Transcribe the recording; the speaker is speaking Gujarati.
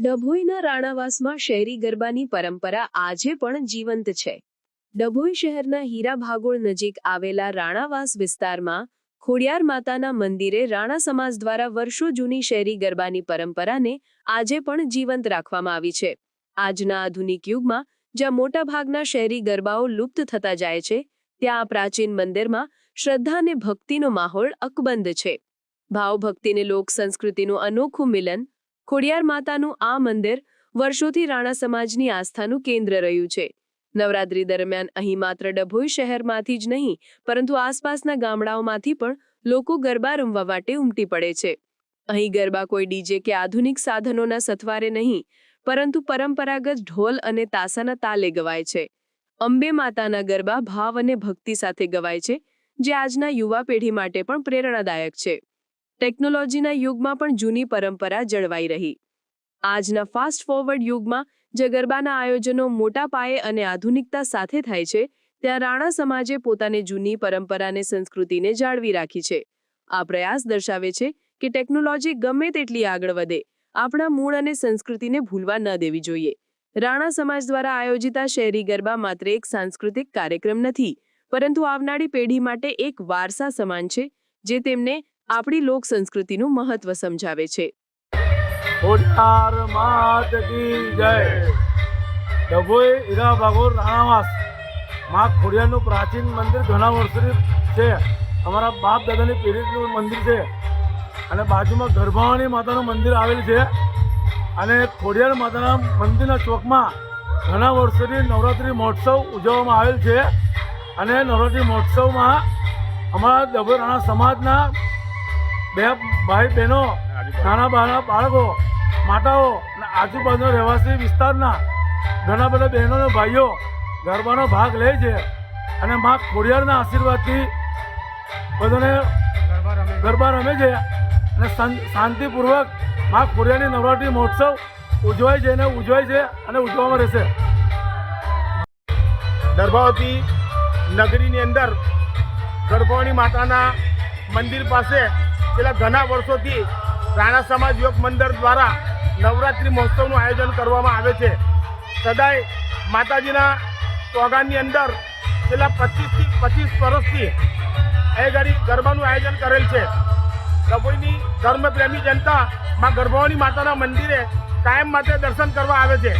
ડભોઈના રાણાવાસમાં શહેરી ગરબાની પરંપરા આજે પણ જીવંત છે. ડભોઈ શહેરના હીરા ભાગોળ નજીક આવેલા રાણાવાસ વિસ્તારમાં ખોડિયાર માતાના મંદિરે રાણા સમાજ દ્વારા વર્ષો જૂની શહેરી ગરબાની પરંપરાને આજે પણ જીવંત રાખવામાં આવી છે. આજના આધુનિક યુગમાં જ્યાં મોટાભાગના શહેરી ગરબાઓ લુપ્ત થતા જાય છે, ત્યાં પ્રાચીન મંદિરમાં શ્રદ્ધા અને ભક્તિનો માહોલ અકબંધ છે. ભાવભક્તિને લોક સંસ્કૃતિનું અનોખું મિલન ખોડિયાર માતાનું આ મંદિર વર્ષોથી રાણા સમાજની આસ્થાનું કેન્દ્ર રહ્યું છે. નવરાત્રી દરમિયાન અહીં માત્ર ડભોઈ શહેરમાંથી જ નહીં, પરંતુ આસપાસના ગામડાઓમાંથી પણ લોકો ગરબા રમવા માટે ઉમટી પડે છે. અહીં ગરબા કોઈ ડીજે કે આધુનિક સાધનોના સથવારે નહીં, પરંતુ પરંપરાગત ઢોલ અને તાસાના તાલે ગવાય છે. અંબે માતાના ગરબા ભાવ અને ભક્તિ સાથે ગવાય છે, જે આજના યુવા પેઢી માટે પણ પ્રેરણાદાયક છે. ટેકનોલોજીના યુગમાં પણ જૂની પરંપરા જળવાઈ રહી. આજના ફાસ્ટ ફોરવર્ડ યુગમાં જે ગરબાના આયોજનો મોટા પાયે અને આધુનિકતા સાથે થાય છે, ત્યાં રાણા સમાજે પોતાની જૂની પરંપરાને સંસ્કૃતિને જાળવી રાખી છે. આ પ્રયાસ દર્શાવે છે કે ટેકનોલોજી ગમે તેટલી આગળ વધે, આપણા મૂળ અને સંસ્કૃતિને ભૂલવા ન દેવી જોઈએ. રાણા સમાજ દ્વારા આયોજિત આ શહેરી ગરબા માત્ર એક સાંસ્કૃતિક કાર્યક્રમ નથી, પરંતુ આવનારી પેઢી માટે એક વારસા સમાન છે, જે તેમને આપણી લોક સંસ્કૃતિનું મહત્વ સમજાવે છે. ડભોઈ હીરા ભાગોળ રાણાવાસ. માં ખોડિયારનું પ્રાચીન મંદિર ઘણા વર્ષોથી છે. અમારા બાપ દાદાની પેઢીનું મંદિર છે. અને બાજુમાં ગર્ભાવાની માતાનું મંદિર આવેલ છે. અને ખોડિયાર માતાના મંદિરના ચોકમાં ઘણા વર્ષોથી નવરાત્રિ મહોત્સવ ઉજવવામાં આવેલ છે. અને નવરાત્રિ મહોત્સવમાં અમારા દભોરાણા રાણા સમાજના બે ભાઈ બહેનો નાના બાળા બાળકો માતાઓ અને આજુબાજુના રહેવાસી વિસ્તારના ઘણા બધા બહેનો અને ભાઈઓ ગરબાનો ભાગ લે છે અને મા ખોડિયારના આશીર્વાદથી બધાને ગરબા રમે છે. અને શાંતિપૂર્વક મા ખોડિયારની નવરાત્રિ મહોત્સવ ઉજવાય છે અને ઉજવાય છે અને ઉજવવામાં રહેશે. ગર્ભાવતી નગરીની અંદર ગર્ભવાણી માતાના મંદિર પાસે છેલ્લા ઘણા વર્ષોથી રાણા સમાજ યોગ મંદિર દ્વારા નવરાત્રિ મહોત્સવનું આયોજન કરવામાં આવે છે. સદાય માતાજીના ચોગાનની અંદર છેલ્લા પચીસથી પચીસ વર્ષથી એ ઘડી ગરબાનું આયોજન કરેલ છે. ડભોઈની ધર્મપ્રેમી જનતા માં ગર્ભવણી માતાના મંદિરે કાયમ માટે દર્શન કરવા આવે છે.